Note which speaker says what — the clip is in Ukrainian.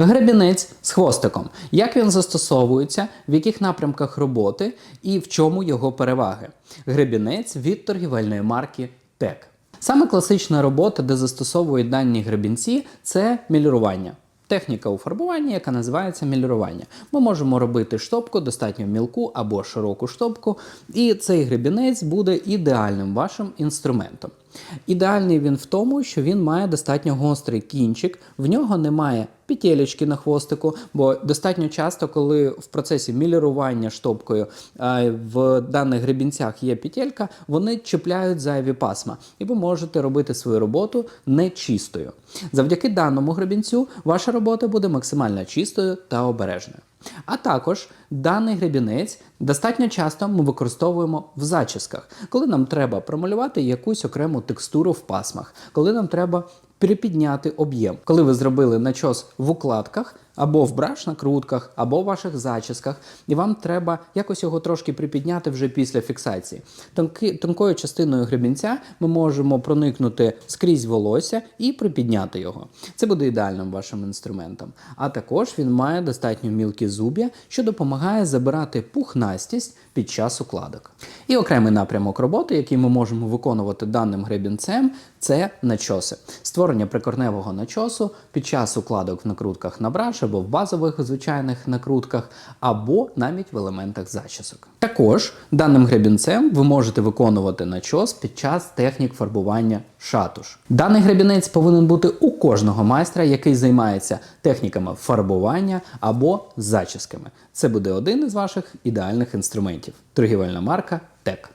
Speaker 1: Гребінець з хвостиком. Як він застосовується, в яких напрямках роботи і в чому його переваги? Гребінець від торгівельної марки ТЕК. Саме класична робота, де застосовують дані гребінці, це мілірування. Техніка у фарбуванні, яка називається мілірування. Ми можемо робити штопку, достатньо мілку або широку штопку, і цей гребінець буде ідеальним вашим інструментом. Ідеальний він в тому, що він має достатньо гострий кінчик, в нього немає петелечки на хвостику, бо достатньо часто, коли в процесі мілірування штопкою в даних гребінцях є петелька, вони чіпляють зайві пасма, і ви можете робити свою роботу нечистою. Завдяки даному гребінцю ваша робота буде максимально чистою та обережною. А також даний гребінець достатньо часто ми використовуємо в зачісках, коли нам треба промалювати якусь окрему текстуру в пасмах, коли нам треба припідняти об'єм. Коли ви зробили начос в укладках або в браш-накрутках, або в ваших зачісках, і вам треба якось його трошки припідняти вже після фіксації. Тонки, тонкою частиною гребінця ми можемо проникнути скрізь волосся і припідняти його. Це буде ідеальним вашим інструментом. А також він має достатньо мілкі зуб'я, що допомагає забирати пухнастість під час укладок. І окремий напрямок роботи, який ми можемо виконувати даним гребінцем, це начоси. Створення прикорневого начосу під час укладок в накрутках на браш або в базових звичайних накрутках, або навіть в елементах зачісок. Також даним гребінцем ви можете виконувати начос під час технік фарбування шатуш. Даний гребінець повинен бути у кожного майстра, який займається техніками фарбування або зачісками. Це буде один із ваших ідеальних інструментів. Торгівельна марка ТЕК.